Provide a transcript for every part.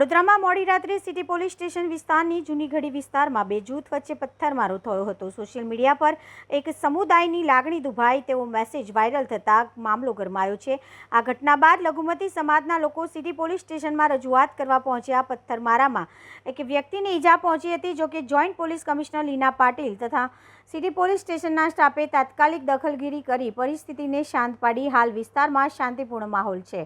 વડોદરામાં મોડી રાત્રે સિટી પોલીસ સ્ટેશન વિસ્તારની જૂની ઘડી વિસ્તારમાં બે જૂથ વચ્ચે પથ્થરમારો થયો હતો. સોશિયલ મીડિયા પર એક સમુદાયની લાગણી દુભાઈ તેવો મેસેજ વાયરલ થતાં મામલો ગરમાયો છે. આ ઘટના બાદ લઘુમતી સમાજના લોકો સિટી પોલીસ સ્ટેશનમાં રજૂઆત કરવા પહોંચ્યા. પથ્થરમારામાં એક વ્યક્તિને ઈજા પહોંચી હતી જોકે joint police commissioner Leena Patil તથા સિટી પોલીસ સ્ટેશનના સ્ટાફે તાત્કાલિક દખલગીરી કરી પરિસ્થિતિને શાંત પાડી હાલ વિસ્તારમાં શાંતિપૂર્ણ માહોલ છે.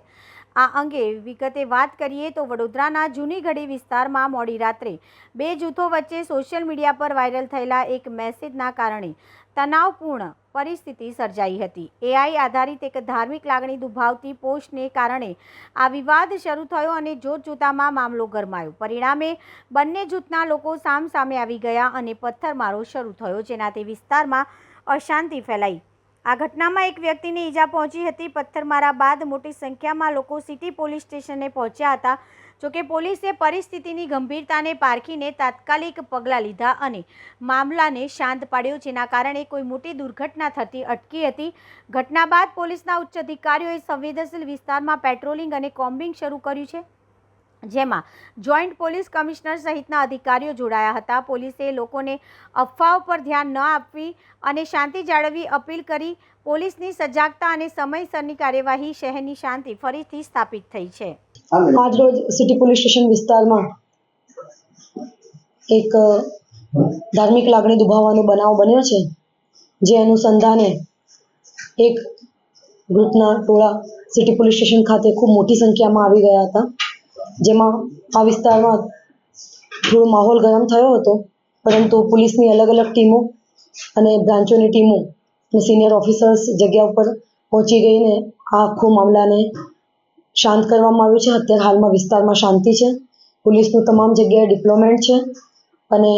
આ અંગે વિગતે વાત કરીએ તો વડોદરાના જૂની ઘડી વિસ્તારમાં મોડી રાત્રે બે જૂથો વચ્ચે સોશિયલ મીડિયા પર વાયરલ થયેલા એક મેસેજના કારણે તણાવપૂર્ણ પરિસ્થિતિ સર્જાઈ હતી. એઆઈ આધારિત એક ધાર્મિક લાગણી દુભાવતી પોસ્ટને કારણે આ વિવાદ શરૂ થયો અને જોતજોતામાં મામલો ગરમાયો. પરિણામે બંને જૂથના લોકો સામસામે આવી ગયા અને પથ્થરમારો શરૂ થયો, જેનાથી વિસ્તારમાં અશાંતિ ફેલાઈ. આ ઘટનામાં એક વ્યક્તિને ઈજા પહોંચી હતી. પથ્થરમારા બાદ મોટી સંખ્યામાં લોકો સિટી પોલીસ સ્ટેશને પહોંચ્યા હતા. જોકે પોલીસે પરિસ્થિતિની ગંભીરતાને પારખીને તાત્કાલિક પગલાં લીધા અને મામલાને શાંત પાડ્યો, જેના કારણે કોઈ મોટી દુર્ઘટના થતી અટકી હતી. ઘટના બાદ પોલીસના ઉચ્ચ અધિકારીઓએ સંવેદનશીલ વિસ્તારમાં પેટ્રોલિંગ અને કોમ્બિંગ શરૂ કર્યું છે. જેમાં જોઈન્ટ પોલીસ કમિશનર સહિતના અધિકારીઓ જોડાયા હતા. પોલીસે લોકોને અફવાઓ પર ધ્યાન ન આપવી અને શાંતિ જાળવવી અપીલ કરી પોલીસની સજાગતા અને સમયસરની કાર્યવાહી શહેરની શાંતિ ફરીથી સ્થાપિત થઈ છે. આજરોજ સિટી પોલીસ સ્ટેશન વિસ્તારમાં એક ધાર્મિક લાગણી દુભાવવાનો બનાવ બન્યો છે. જે અનુસંધાને એક ગ્રુપના ટોળા સિટી પોલીસ સ્ટેશન ખાતે ખૂબ મોટી સંખ્યામાં આવી ગયા હતા. જેમાં આ વિસ્તારમાં થોડો માહોલ ગરમ થયો હતો. પરંતુ પોલીસની અલગ અલગ ટીમો અને બ્રાન્ચોની ટીમો અને સિનિયર ઓફિસર્સ જગ્યા ઉપર પહોંચી ગઈને આ આખો મામલાને શાંત કરવામાં આવ્યું છે. અત્યારે હાલમાં વિસ્તારમાં શાંતિ છે. પોલીસનું તમામ જગ્યાએ ડિપ્લોમેન્ટ છે અને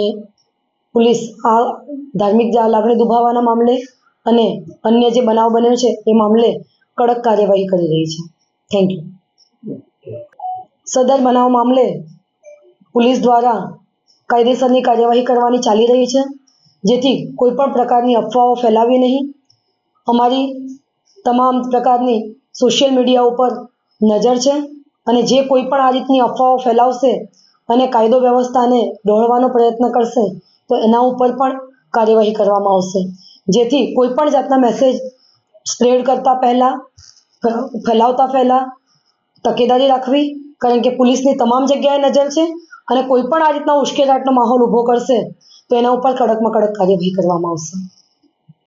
પોલીસ આ ધાર્મિક લાગણી દુભાવવાના મામલે અને અન્ય જે બનાવ બન્યો છે એ મામલે કડક કાર્યવાહી કરી રહી છે. થેન્ક યુ સદર બનાવ મામલે પોલીસ દ્વારા કાયદેસરની કાર્યવાહી કરવાની ચાલી રહી છે, જેથી કોઈ પણ પ્રકારની અફવાઓ ફેલાવી નહીં. અમારી તમામ પ્રકારની સોશિયલ મીડિયા ઉપર નજર છે અને જે કોઈ પણ આ રીતની અફવાઓ ફેલાવશે અને કાયદો વ્યવસ્થાને ડહોળવાનો પ્રયત્ન કરશે, તો એના ઉપર પણ કાર્યવાહી કરવામાં આવશે. જેથી કોઈ પણ જાતના મેસેજ સ્પ્રેડ કરતા પહેલાં, ફેલાવતા પહેલાં તકેદારી રાખવી કારણ કે પોલીસની તમામ જગ્યાએ નજર છે અને કોઈ પણ આ રીતના ઉશ્કેરાટનો માહોલ ઊભો કરશે, તો એના ઉપર કડકમાં કડક કાર્યવાહી કરવામાં આવશે.